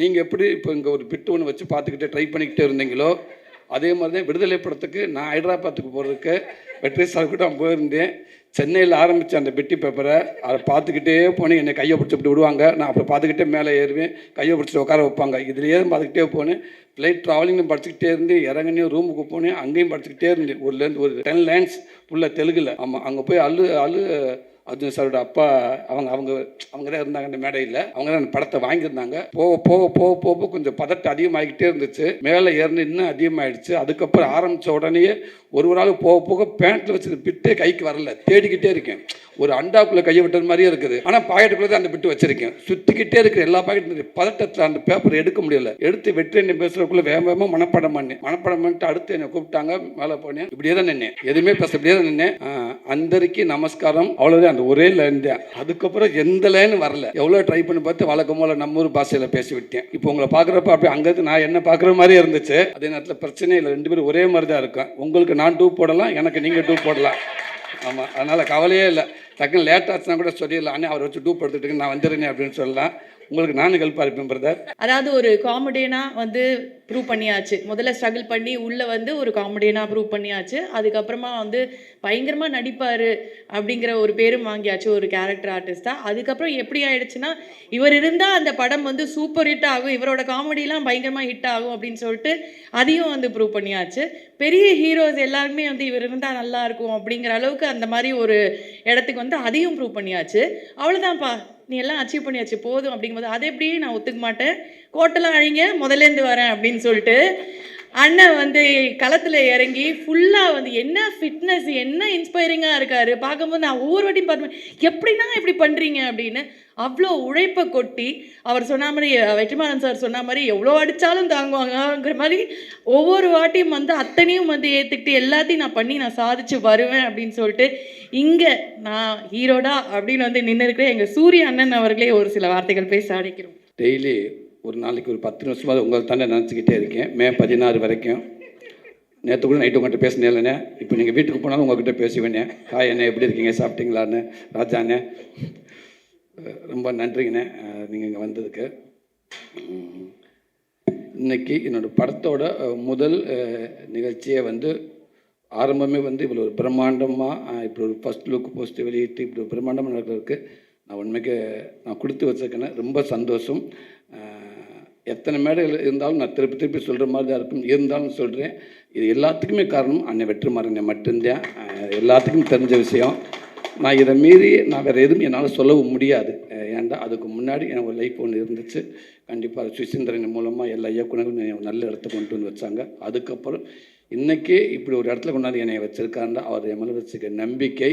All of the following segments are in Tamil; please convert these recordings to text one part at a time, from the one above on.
நீங்கள் எப்படி இப்போ இங்கே ஒரு பிட்டு ஒன்று வச்சு பார்த்துக்கிட்டே ட்ரை பண்ணிக்கிட்டே இருந்தீங்களோ அதே மாதிரி தான் விடுதலை படத்துக்கு நான் ஹைதராபாத்துக்கு போகிறதுக்கு வெற்றி சார் கூட நான் போயிருந்தேன். சென்னையில் ஆரம்பித்த அந்த பெட்டி பேப்பரை அதை பார்த்துக்கிட்டே போனேன். என்னை கையை பிடிச்சி இப்படி விடுவாங்க. நான் அப்புறம் பார்த்துக்கிட்டே மேலே ஏறுவேன். கையை பிடிச்சி உட்கார வைப்பாங்க. இதுலேயே பார்த்துக்கிட்டே போனேன். ஃப்ளைட் ட்ராவலிங்கும் படிச்சுக்கிட்டே இருந்து இறங்கினே ரூமுக்கு போனேன். அங்கேயும் படிச்சுக்கிட்டே இருந்தேன். ஒருலேருந்து ஒரு டென் லேண்ட்ஸ் ஃபுல்லாக தெலுங்கில். ஆமாம் அங்கே போய் அழு அழு அர்ஜுன் சாரோட அப்பா அவங்க அவங்க அவங்க தான் இருந்தாங்க அந்த மேடையில். அவங்க தான் அந்த படத்தை வாங்கியிருந்தாங்க. போக போக போக போக கொஞ்சம் பதட்டம் அதிகமாகிக்கிட்டே இருந்துச்சு. மேலே ஏறின இன்னும் அதிகமாகிடுச்சு அதுக்கப்புறம் ஆரம்பித்த உடனே ஒரு ஒரு நாள் போக போக பேண்ட்டில் வச்சது பிட்டே கைக்கு வரல. தேடிக்கிட்டே இருக்கேன். ஒரு அண்டாக்குள்ளே கையை விட்டது மாதிரியே இருக்குது. ஆனால் பாக்கெட்டுக்குள்ளே தான் அந்த பிட்டு வச்சிருக்கேன். சுற்றிக்கிட்டே இருக்கிற எல்லா பாக்கெட் பதட்டத்தில் அந்த பேப்பர் எடுக்க முடியல. எடுத்து வெற்றி என்ன பேசுறதுக்குள்ள வேக வேகமாக மனப்படம் பண்ணேன். மனப்படம் பண்ணிட்டு அடுத்து என்னை கூப்பிட்டாங்க. மேலே போனேன். இப்படியே தான் நின்னேன். எதுவுமே பேச இப்படியே தான் நின்னேன். அந்தரிக்கு நமஸ்காரம். அவ்வளோதான் அந்த ஒரே லைன் தான். அதுக்கப்புறம் எந்த லைன் வரல. எவ்வளோ ட்ரை பண்ணி பார்த்து வழக்கம் போல நம்ம ஊர் பாஷையில் பேசி விட்டேன். இப்போ உங்களை பார்க்குறப்ப அப்படி அங்கேருந்து நான் என்ன பார்க்குற மாதிரியே இருந்துச்சு. அதே நேரத்தில் பிரச்சனை இல்லை ரெண்டு பேரும் ஒரே மாதிரி தான் இருக்கேன். உங்களுக்கு நான் நான் டூ போடலாம் எனக்கு நீங்கள் டூ போடலாம். ஆமாம் அதனால் கவலையே இல்லை. டக்குன்னு லேட் ஆச்சுன்னா கூட சொல்லிடலாம். அண்ணே அவர் வச்சு டூப் எடுத்துகிட்டு நான் வந்துடுறேன் அப்படின்னு சொல்லலாம். உங்களுக்கு நானும் ஹெல்ப்பாக இருப்பேன் பிரதர் அதாவது ஒரு காமெடியனாக வந்து ப்ரூவ் பண்ணியாச்சு. முதல்ல ஸ்ட்ரகிள் பண்ணி உள்ளே வந்து ஒரு காமெடியனாக ப்ரூவ் பண்ணியாச்சு. அதுக்கப்புறமா வந்து பயங்கரமாக நடிப்பார் அப்படிங்கிற ஒரு பேரும் வாங்கியாச்சு ஒரு கேரக்டர் ஆர்டிஸ்டாக அதுக்கப்புறம் எப்படி ஆயிடுச்சுன்னா இவர் இருந்தால் அந்த படம் வந்து சூப்பர் ஹிட் ஆகும் இவரோட காமெடிலாம் பயங்கரமாக ஹிட் ஆகும் அப்படின்னு சொல்லிட்டு அதையும் வந்து ப்ரூவ் பண்ணியாச்சு. பெரிய ஹீரோஸ் எல்லாருமே வந்து இவர் இருந்தால் நல்லா இருக்கும் அப்படிங்கிற அளவுக்கு அந்த மாதிரி ஒரு இடத்துக்கு வந்து அதையும் ப்ரூவ் பண்ணியாச்சு. அவ்வளோதான்ப்பா நீ எல்லாம் அச்சீவ் பண்ணியாச்சு போதும் அப்படிங்கும்போது அதை எப்படி நான் ஒத்துக்க மாட்டேன். கோட்டெல்லாம் அழிங்க முதலேருந்து வரேன் அப்படின்னு சொல்லிட்டு அண்ணன் வந்து களத்தில் இறங்கி ஃபுல்லாக வந்து என்ன ஃபிட்னஸ் என்ன இன்ஸ்பைரிங்காக இருக்காரு. பார்க்கும்போது நான் ஒவ்வொரு வாட்டியும் பார்த்து எப்படின்னா இப்படி பண்ணுறீங்க அப்படின்னு அவ்வளோ உழைப்பை கொட்டி அவர் சொன்ன மாதிரி வெற்றிமாறன் சார் சொன்ன மாதிரி எவ்வளோ அடித்தாலும் தாங்குவாங்கங்கிற மாதிரி ஒவ்வொரு வாட்டியும் வந்து அத்தனையும் வந்து ஏற்றுக்கிட்டு எல்லாத்தையும் நான் பண்ணி நான் சாதிச்சு வருவேன் அப்படின்னு சொல்லிட்டு இங்கே நான் ஹீரோடா அப்படின்னு வந்து நின்று இருக்கிற எங்கள் சூரிய அண்ணன் அவர்களே ஒரு சில வார்த்தைகள் பேச அழைக்கிறோம் டெய்லி ஒரு நாளைக்கு ஒரு பத்து நிமிஷமாக உங்களை தானே நினச்சிக்கிட்டே இருக்கேன். மே பதினாறு வரைக்கும். நேற்று கூட நைட்டு உங்கள்கிட்ட பேசினேன் இப்போ நீங்கள் வீட்டுக்கு போனாலும் உங்கள்கிட்ட பேசுவேண்ணே ஹாய் அண்ணே எப்படி இருக்கீங்க? சாப்பிட்டீங்களான்னு ராஜாண்ணே. ரொம்ப நன்றிங்கண்ணே. நீங்கள் இங்கே வந்ததுக்கு. இன்னைக்கு என்னோட படத்தோட முதல் நிகழ்ச்சியை வந்து ஆரம்பமே வந்து இவ்வளோ ஒரு பிரம்மாண்டமாக இப்படி ஒரு ஃபஸ்ட் லுக் போஸ்ட் வெளியிட்டு இப்படி ஒரு பிரம்மாண்டமாக நடக்கிறதுக்கு நான் உண்மைக்கு நான் கொடுத்து வச்சிருக்கேன் ரொம்ப சந்தோஷம். எத்தனை மேடைகள் இருந்தாலும் நான் திருப்பி திருப்பி சொல்கிற மாதிரி தான் இருக்கும். இருந்தாலும் சொல்கிறேன் இது எல்லாத்துக்குமே காரணம் அன்னை வெற்றிமாறனை மட்டும்தான். எல்லாத்துக்கும் தெரிஞ்ச விஷயம். நான் இதை மீறி நான் வேறு எதுவும் என்னால் சொல்லவும் முடியாது. ஏன்டா அதுக்கு முன்னாடி எனக்கு ஒரு லைஃப் ஒன்று இருந்துச்சு. கண்டிப்பாக சுசீந்திரன் மூலமாக எல்லா இயக்குனர்களும் நல்ல இடத்துக்கு கொண்டு வந்து வச்சாங்க. அதுக்கப்புறம் இன்றைக்கே இப்படி ஒரு இடத்துல கொண்டாந்து என்னை வச்சுருக்காருன்னா அவர் என் வச்சுக்க நம்பிக்கை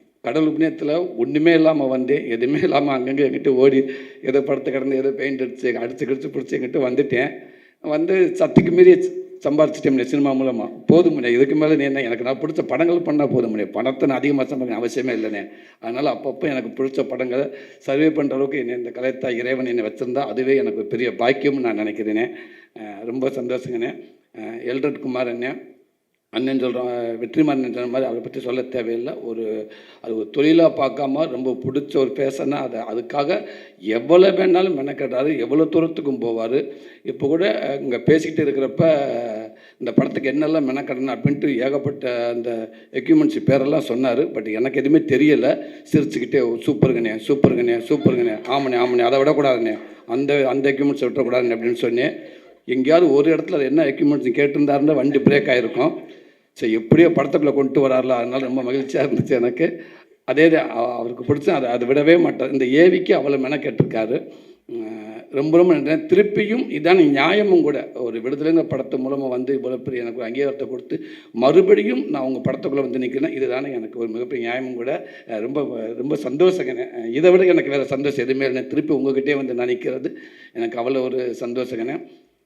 கடல் உபநயத்தில் ஒன்றுமே இல்லாமல் வந்தேன் எதுவுமே இல்லாமல் அங்கங்கே எங்கிட்ட ஓடி ஏதோ படத்தை கடந்து ஏதோ பெயிண்ட் அடிச்சு அடித்து கிடிச்சு பிடிச்சி எங்கிட்ட வந்துட்டேன். வந்து சத்துக்கு மீறி சம்பாரிச்சிட்டேன் சினிமா மூலமாக போதும் இதுக்கு மேலே நீ என்ன எனக்கு நான் பிடிச்ச படங்கள் பண்ணால் போதும் பணத்தை நான் அதிகமாக சம்பாதிக்க அவசியமே இல்லைண்ணே அதனால் அப்பப்போ எனக்கு பிடிச்ச படங்களை சர்வே பண்ணுற அளவுக்கு என்னை இந்த கலைத்தா இறைவன் என்னை வச்சுருந்தா அதுவே எனக்கு பெரிய பாக்கியம்னு நான் நினைக்கிறேனே. ரொம்ப சந்தோஷங்கண்ணே எல்ரட் குமார் அண்ணே. அண்ணன் சொல்கிறான் வெற்றிமாறன் சொன்ன மாதிரி அவரை பற்றி சொல்ல தேவையில்லை. ஒரு அது ஒரு தொழிலாக பார்க்காம ரொம்ப பிடிச்ச ஒரு பேசனா அதை அதுக்காக எவ்வளோ வேணாலும் மெனக்கட்டாரு எவ்வளோ தூரத்துக்கும் போவார். இப்போ கூட இங்கே பேசிக்கிட்டு இருக்கிறப்ப இந்த படத்துக்கு என்னெல்லாம் மெனக்கடணும் அப்படின்ட்டு ஏகப்பட்ட அந்த எக்யூப்மெண்ட்ஸ் பேரெல்லாம் சொன்னார். பட் எனக்கு எதுவுமே தெரியலை. சிரிச்சுக்கிட்டே சூப்பருங்கண்ணே சூப்பருங்கண்ணே சூப்பருங்கண்ணே ஆமாண்ணே ஆமாண்ணே அதை விடக்கூடாதுண்ணே அந்த அந்த எக்யூப்மெண்ட்ஸ் விட்டுறக்கூடாதுண்ணே அப்படின்னு சொன்னேன். எங்கேயாவது ஒரு இடத்துல என்ன எக்யூப்மெண்ட்ஸ் கேட்டிருந்தாருன்னா வண்டி பிரேக் ஆகிருக்கும் சரி எப்படியோ படத்துக்குள்ளே கொண்டு வரார்ல அதனால் ரொம்ப மகிழ்ச்சியாக இருந்துச்சு எனக்கு. அதே இது அவ- அவருக்கு பிடிச்ச அதை அதை விடவே மாட்டார் இந்த ஏவிக்கு அவ்வளோ மெனக்கெட்டிருக்காரு. ரொம்ப ரொம்ப நன்றி. திருப்பியும் இதான் நியாயமும் கூட. ஒரு விடுதலைங்கிற படத்து மூலமாக வந்து இவ்வளோ பெரிய எனக்கு அங்கீகாரத்தை கொடுத்து மறுபடியும் நான் உங்கள் படத்துக்குள்ளே வந்து நிற்கிறேன் இதுதானே எனக்கு ஒரு மிகப்பெரிய நியாயமும் கூட. ரொம்ப ரொம்ப சந்தோஷங்கண்ணே இதை விட எனக்கு வேறு சந்தோஷம் எதுவுமே இல்லை திருப்பி உங்ககிட்டே வந்து நான் நிற்கிறது எனக்கு அவ்வளோ ஒரு சந்தோஷங்கண்ணே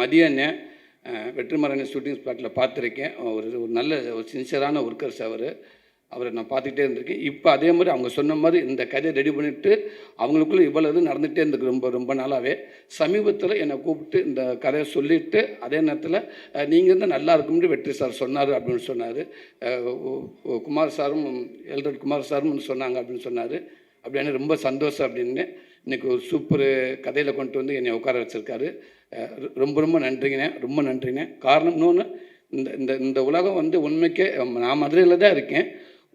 மதியானே மதிய அண்ணன் வெற்றிமாறன் ஷூட்டிங் ஸ்பாட்டில் பார்த்துருக்கேன். ஒரு ஒரு நல்ல ஒரு சின்சியரான ஒர்க்கர்ஸ் அவர். அவரை நான் பார்த்துக்கிட்டே இருந்திருக்கேன். இப்போ அதே மாதிரி அவங்க சொன்ன மாதிரி இந்த கதையை ரெடி பண்ணிவிட்டு அவங்களுக்குள்ளே இவ்வளோ இது நடந்துகிட்டே இருந்திருக்கு ரொம்ப ரொம்ப நாளாகவே சமீபத்தில் என்னை கூப்பிட்டு இந்த கதையை சொல்லிவிட்டு அதே நேரத்தில் நீங்கள் இருந்தால் நல்லா இருக்கும்னு வெற்றி சார் சொன்னார் அப்படின்னு சொன்னார். குமார் சாரும் எல்ரட் குமார் சாரும் சொன்னாங்க அப்படின்னு சொன்னார். அப்படின்னு ரொம்ப சந்தோஷம் அப்படின்னு. இன்னைக்கு ஒரு சூப்பர் கதையில் கொண்டு வந்து என்னை உட்கார வச்சுருக்காரு. ரொம்ப ரொம்ப நன்றிங்கண்ணே ரொம்ப நன்றிண்ணே காரணம் இன்னொன்று இந்த இந்த இந்த உலகம் வந்து உண்மைக்கே நான் மதுரையில் தான் இருக்கேன்.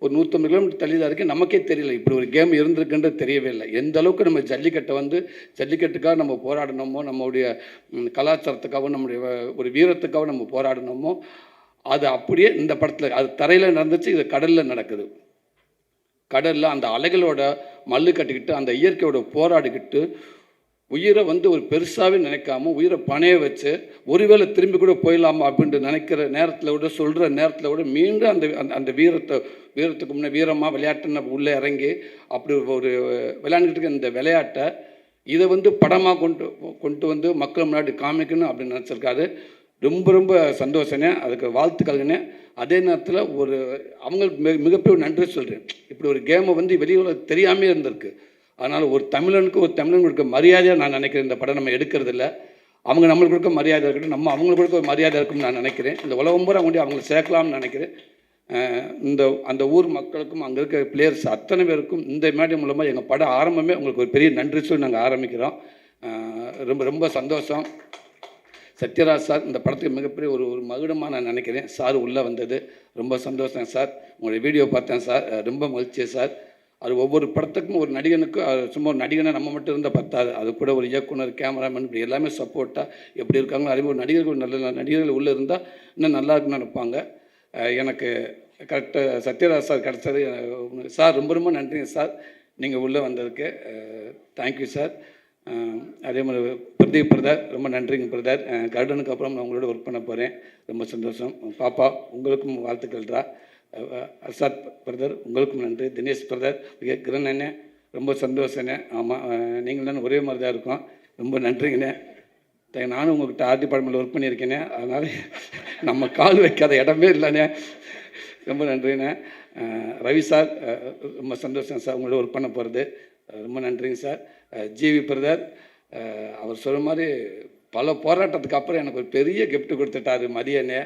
ஒரு நூற்றம்பது கிலோமீட்டர் தள்ளி தான் இருக்கேன். நமக்கே தெரியல. இப்படி ஒரு கேம் இருந்திருக்குன்றது தெரியவே இல்லை. எந்த அளவுக்கு நம்ம ஜல்லிக்கட்டை வந்து ஜல்லிக்கட்டுக்காக நம்ம போராடினோமோ நம்மளுடைய கலாச்சாரத்துக்காகவும் நம்முடைய ஒரு வீரத்துக்காகவும் நம்ம போராடணுமோ அது அப்படியே இந்த படத்தில் அது தரையில் நடந்துச்சு இது கடலில் நடக்குது. கடலில் அந்த அலைகளோட மல்லு கட்டிக்கிட்டு அந்த இயற்கையோட போராடிக்கிட்டு உயிரை வந்து ஒரு பெருசாகவே நினைக்காம உயிரை பணைய வச்சு ஒருவேளை திரும்பி கூட போயிடலாமா அப்படின்ட்டு நினைக்கிற நேரத்தில் விட சொல்கிற நேரத்தில் விட மீண்டும் அந்த அந்த அந்த வீரத்தை வீரத்துக்கு முன்னே வீரமாக விளையாட்டுன்னு உள்ளே இறங்கி அப்படி ஒரு விளையாண்டுட்டு இருக்க இந்த விளையாட்டை இதை வந்து படமாக கொண்டு கொண்டு வந்து மக்கள் முன்னாடி காமிக்கணும் அப்படின்னு நினச்சிருக்காரு. ரொம்ப ரொம்ப சந்தோஷனே அதுக்கு வாழ்த்துக்கள்னே அதே நேரத்தில் ஒரு அவங்களுக்கு மிக மிகப்பெரிய நன்றி சொல்கிறேன் இப்படி ஒரு கேமை வந்து வெளியில் தெரியாமே இருந்திருக்கு. அதனால் ஒரு தமிழனுக்கு ஒரு தமிழன் கொடுக்க மரியாதையாக நான் நினைக்கிறேன். இந்த படம் நம்ம எடுக்கிறது இல்லை அவங்க நம்மளுக்கு கொடுக்க மரியாதை இருக்கட்டும். நம்ம அவங்களுக்கு கொடுக்க ஒரு மரியாதை இருக்கும்னு நான் நினைக்கிறேன். இந்த உலகம் பூரா கொண்டு அவங்களை சேர்க்கலாம்னு நினைக்கிறேன். இந்த அந்த ஊர் மக்களுக்கும் அங்கே இருக்கிற பிளேயர்ஸ் அத்தனை பேருக்கும் இந்த மேடம் மூலமாக எங்கள் படம் ஆரம்பமே உங்களுக்கு ஒரு பெரிய நன்றி சொல்லி நாங்கள் ஆரம்பிக்கிறோம். ரொம்ப ரொம்ப சந்தோஷம். சத்யராஜ் சார் இந்த படத்துக்கு மிகப்பெரிய ஒரு ஒரு மகுடமாக நான் நினைக்கிறேன். சார் உள்ளே வந்தது. ரொம்ப சந்தோஷம் சார். உங்களுடைய வீடியோ பார்த்தேன் சார். ரொம்ப மகிழ்ச்சி சார். அது ஒவ்வொரு படத்துக்கும் ஒரு நடிகனுக்கும் அது சும்மா ஒரு நடிகனை நம்ம மட்டும் இருந்தால் பத்தாது. அது கூட ஒரு இயக்குனர் கேமராமேன் இப்படி எல்லாமே சப்போர்ட்டாக எப்படி இருக்காங்களோ அதே மாதிரி நடிகர்கள் நல்ல நல்ல நடிகர்கள் உள்ளே இருந்தால் இன்னும் நல்லா இருக்குன்னு நினைப்பாங்க. எனக்கு கரெக்டாக சத்யராஜ் சார் கிடச்சது. சார் ரொம்ப ரொம்ப நன்றிங்க சார். நீங்கள் உள்ளே வந்ததுக்கு தேங்க்யூ சார். அதே மாதிரி பிரதீப் பிரதர் ரொம்ப நன்றிங்க பிரதர். கருடனுக்கு அப்புறம் நான் உங்களோட ஒர்க் பண்ண போகிறேன் ரொம்ப சந்தோஷம். பாப்பா உங்களுக்கும் வாழ்த்துக்கள்ரா அசாத் பிரதர் உங்களுக்கும் நன்றி. தினேஷ் பிரதர் கிரண் ரொம்ப சந்தோஷண்ணே ஆமாம் நீங்கள் தானே ஒரே மாதிரி தான் இருக்கும். ரொம்ப நன்றிங்கண்ணே நானும் உங்கள்கிட்ட ஆர்ட் டிபார்ட்மெண்ட்டில் ஒர்க் பண்ணியிருக்கேனே அதனால் நம்ம கால் வைக்காத இடமே இல்லைண்ணே ரொம்ப நன்றிண்ணே ரவி சார் ரொம்ப சந்தோஷம் சார் உங்களோட ஒர்க் பண்ண போகிறது ரொம்ப நன்றிங்க சார். ஜிவி பிரதர் அவர் சொல்கிற மாதிரி பல போராட்டத்துக்கு அப்புறம் எனக்கு ஒரு பெரிய கிஃப்ட் கொடுத்துட்டாரு மதியனே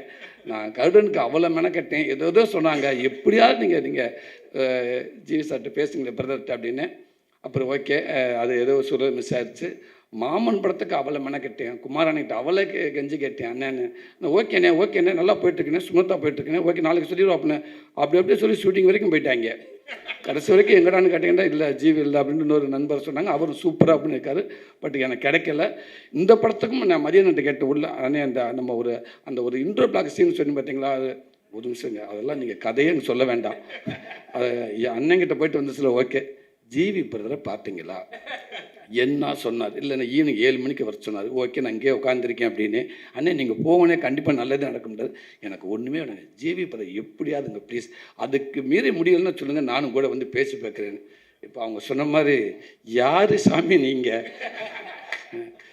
நான் கருடனுக்கு அவ்வளோ மெனக்கட்டேன். ஏதோ ஏதோ சொன்னாங்க. எப்படியாவது நீங்கள் நீங்கள் ஜிவி சார்கிட்ட பேசுங்களேன் பிரதர்கிட்ட அப்படின்னு. அப்புறம் ஓகே அது ஏதோ சொல்ல மிஸ் ஆயிடுச்சு மாமன் படத்துக்கு அவளை மெனக்கட்டேன். குமாரனிட்ட அவளை கெஞ்சி கேட்டேன் அண்ணன்னு. நான் ஓகேண்ணே ஓகேண்ணே நல்லா போயிட்டுருக்கேன் சுமத்தா போயிட்டுருக்கேன் ஓகே நாளைக்கு சொல்லிடுவோம் அப்படின்னு அப்படி அப்படியே சொல்லி ஷூட்டிங் வரைக்கும் போயிட்டாங்க. கடைசி வரைக்கும் எங்கடான்னு கேட்டிங்கன்னா இல்லை ஜீவி இல்லை அப்படின்னு இன்னொரு நண்பர் சொன்னாங்க. அவர் சூப்பராக அப்படின்னு இருக்காரு பட் எனக்கு கிடைக்கல. இந்த படத்துக்கும் நான் மதியானத்தை கேட்டு உள்ள அண்ணே அந்த நம்ம ஒரு அந்த ஒரு இன்ட்ரோ பிளாக் சீன் சொல்லி பார்த்தீங்களா அது ஒரு நிமிஷங்க அதெல்லாம் நீங்கள் கதையேன்னு சொல்ல வேண்டாம். அது என் அண்ணங்கிட்ட போயிட்டு வந்து சில ஓகே ஜீவி பிரதரை பார்த்தீங்களா? என்ன சொன்னார்? இல்லைண்ணா ஈவினிங் ஏழு மணிக்கு வர சொன்னார். ஓகே நான் இங்கேயே உட்காந்துருக்கேன் அப்படின்னு. அண்ணே நீங்கள் போகணே கண்டிப்பாக நல்லது நடக்க முடியாது எனக்கு ஒன்றுமே வேணாங்க ஜீவி பிரதர் எப்படியாதுங்க ப்ளீஸ் அதுக்கு மீறி முடியலன்னு சொல்லுங்கள் நானும் கூட வந்து பேசி பார்க்குறேன். இப்போ அவங்க சொன்ன மாதிரி யார் சாமி நீங்கள்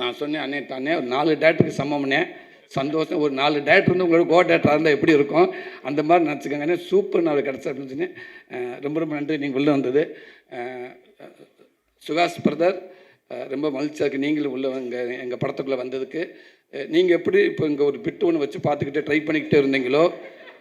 நான் சொன்னேன் அண்ணே தானே ஒரு நாலு டேட்டுக்கு சமம்னே. சந்தோஷம். ஒரு நாலு டேட் வந்து உங்களோட கோ டேட்டாக இருந்தால் எப்படி இருக்கும்? அந்த மாதிரி நினச்சிக்கோங்க சூப்பர் நாள் கிடச்சா அப்படின்னு ரொம்ப ரொம்ப நன்றி. நீங்கள் உள்ளே வந்தது. சுகாஷ் பிரதர் ரொம்ப மகிழ்ச்சியாக இருக்குது நீங்களும் உள்ள எங்கள் எங்கள் படத்துக்குள்ளே வந்ததுக்கு. நீங்கள் எப்படி இப்போ இங்கே ஒரு பிட்டு ஒன்று வச்சு பார்த்துக்கிட்டே ட்ரை பண்ணிக்கிட்டே இருந்தீங்களோ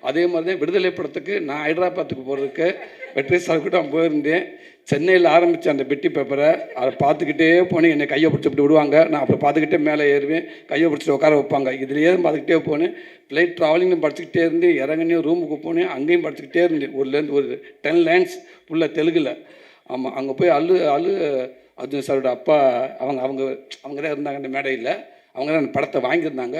அதே மாதிரி தான் விடுதலை படத்துக்கு நான் ஹைதராபாத்துக்கு போகிறதுக்கு வெற்றி சார் கூட போயிருந்தேன். சென்னையில் ஆரம்பித்த அந்த பெட்டி பேப்பரை அதை பார்த்துக்கிட்டே போனேன். என்னை கையை பிடிச்சி இப்படி விடுவாங்க. நான் அப்புறம் பார்த்துக்கிட்டே மேலே ஏறுவேன். கையை பிடிச்சிட்டு உட்கார வைப்பாங்க. இதுலேயே பார்த்துக்கிட்டே போனேன். ஃப்ளைட் ட்ராவலிங்னு படிச்சுக்கிட்டே இருந்து இறங்கினே ரூமுக்கு போனேன். அங்கேயும் படிச்சுக்கிட்டே இருந்தேன். ஊர்லேருந்து ஒரு டென் லைன்ஸ் ஃபுல்லாக தெலுங்கில். ஆமாம் அங்கே போய் அழு அழு அர்ஜுன் சாரோட அப்பா அவங்க அவங்க அவங்க தான் இருந்தாங்க அந்த மேடையில். அவங்க தான் அந்த படத்தை வாங்கியிருந்தாங்க.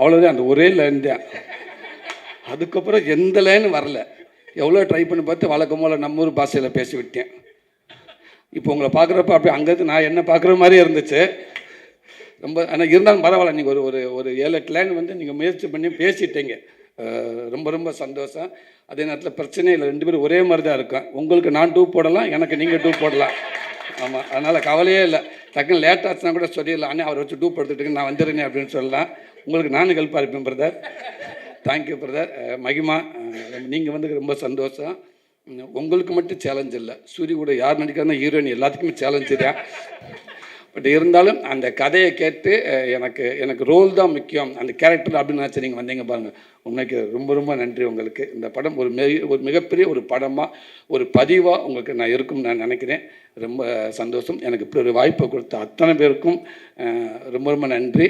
அவ்வளோதான் அந்த ஒரே லைன் தான். அதுக்கப்புறம் எந்த லைன் வரல. எவ்வளோ ட்ரை பண்ணி பார்த்து வழக்கம் போல் நம்ம ஊர் பாஷையில் பேசி விட்டேன். இப்போ உங்களை பார்க்குறப்ப அப்படியே அங்கேருந்து நான் என்ன பார்க்குற மாதிரியே இருந்துச்சு. ரொம்ப ஆனால் இருந்தாலும் பரவாயில்ல நீங்கள் ஒரு ஒரு ஒரு ஏழு எட்டு லைன் வந்து நீங்கள் முயற்சி பண்ணி பேசிட்டீங்க. ரொம்ப ரொம்ப சந்தோஷம். அதே நேரத்தில் பிரச்சனை இல்லை ரெண்டு பேரும் ஒரே மாதிரி தான் இருக்கும். உங்களுக்கு நான் டூ போடலாம் எனக்கு நீங்கள் டூ போடலாம். ஆமாம் அதனால் கவலையே இல்லை. டக்குன்னு லேட் ஆச்சுன்னா கூட சொல்லிடலாம். ஆனால் அவரை வச்சு டூ படுத்துட்டு நான் வந்துடுறேன் அப்படின்னு சொல்லலாம். உங்களுக்கு நானும் ஹெல்ப்பாக இருப்பேன் பிரதர் தேங்க்யூ பிரதர் மகிமா நீங்கள் வந்து ரொம்ப சந்தோஷம். உங்களுக்கு மட்டும் சேலஞ்ச் இல்லை. சூரிய கூட யார் நடிக்கிறாங்க ஹீரோயின் எல்லாத்துக்குமே சேலஞ்சு தான். பட் இருந்தாலும் அந்த கதையை கேட்டு எனக்கு எனக்கு ரோல் தான் முக்கியம். அந்த கேரக்டர் அப்படின்னு நினச்சி நீங்கள் வந்தீங்க பாருங்கள் உண்மைக்கு ரொம்ப ரொம்ப நன்றி உங்களுக்கு. இந்த படம் ஒரு மிக ஒரு மிகப்பெரிய ஒரு படமாக ஒரு பதிவாக உங்களுக்கு நான் இருக்கும்னு நான் நினைக்கிறேன். ரொம்ப சந்தோஷம். எனக்கு இப்படி ஒரு வாய்ப்பை கொடுத்த அத்தனை பேருக்கும் ரொம்ப ரொம்ப நன்றி.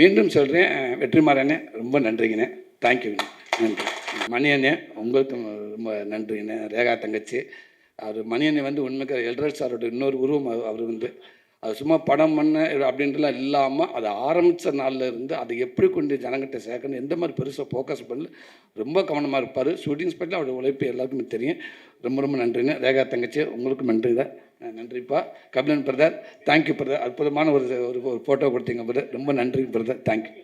மீண்டும் சொல்கிறேன் வெற்றிமாறனே ரொம்ப நன்றிங்கண்ணே. தேங்க்யூங்கண்ணே நன்றி. மணியண்ணே உங்களுக்கும் ரொம்ப நன்றிண்ணே. ரேகா தங்கச்சி. அவர் மணியண்ணே வந்து உண்மைக்கு எல்ரல் சாரோட இன்னொரு உருவம் அவர் வந்து அது சும்மா படம் பண்ண அப்படின்றலாம் இல்லாமல் அதை ஆரம்பித்த நாளில் இருந்து அதை எப்படி கொண்டு ஜனங்கிட்ட சேர்க்கணும் எந்த மாதிரி பெருசாக ஃபோக்கஸ் பண்ணல ரொம்ப கவனமாக இருப்பார். ஷூட்டிங் ஸ்பாட்டில் அவருடைய உழைப்பு எல்லாருக்குமே தெரியும். ரொம்ப ரொம்ப நன்றிங்க. ரேகா தங்கச்சி உங்களுக்கும் நன்றி தான். நன்றிப்பா. கபிலன் பிரதர் தேங்க்யூ பிரதர் அற்புதமான ஒரு ஒரு ஃபோட்டோ கொடுத்தீங்க பிரதர் ரொம்ப நன்றி பிரதர் தேங்க்யூ